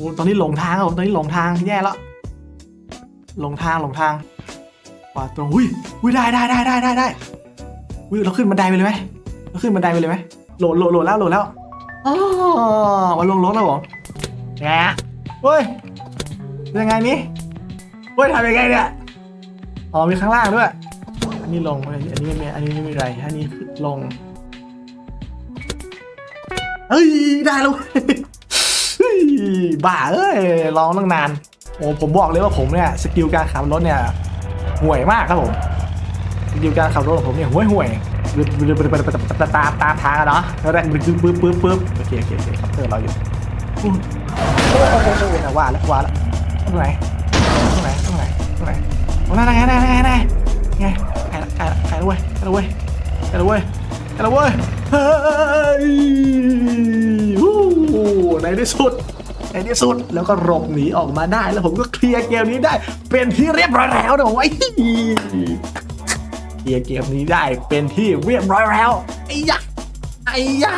อ้ตอนนี้หลงทางครับผมตอนนี้หลงทางแย่แล้วหลงทางหลงทางขวาตรงอุ้ยอุ้ยได้ได้ได้ได้ได้ได้อุ้ยเราขึ้นบันไดไปเลยไหมเราขึ้นบันไดไปเลยไหมโหลดโหลดโหลดแล้วโหลดแล้วอ๋อมาลงรถแล้วผมไงอะเฮ้ยยังไงนี่เฮ้ยทำยังไงเนี่ยอ๋อมีข้างล่างด้วยอันนี้ลงอันนี้อันนี้ไม่มีอันนี้ไม่มีอะไรอันนี้ลงเฮ้ยได้แล้วเฮ้ย บ้าเอ้ยลองตั้งนานโอ้ผมบอกเลยว่าผมเนี่ยสกิลการขับรถเนี่ยห่วยมากครับผมสกิลการขับรถของผมเนี่ยห่วยห่วยตามตามตาทางอะเนาะแล้วแรกปึ๊บปึ๊บปึ๊บปึ๊บโอเคโอเคโอเคครับเตอร์เราอยู่โอ้โหว่าแล้วว่าแล้วตรงไหนตรงไหนตรงไหนตรงไหนโอ้นั่นไงนั่นไงนั่นไงไงไก่ไก่ไก่ละเว้ยไก่ละเว้ยไก่ละเว้ยไก่ละเว้ยเฮ้ยอู้ในที่สุด ในที่สุดแล้วก็หลบหนีออกมาได้ แล้วผมก็เคลียร์เกมนี้ได้ เป็นที่เรียบร้อยแล้วนะผมไอ้เคลียร์เกมนี้ได้เป็นที่เรียบร้อยแล้วไอ้ยะไอ้ยะ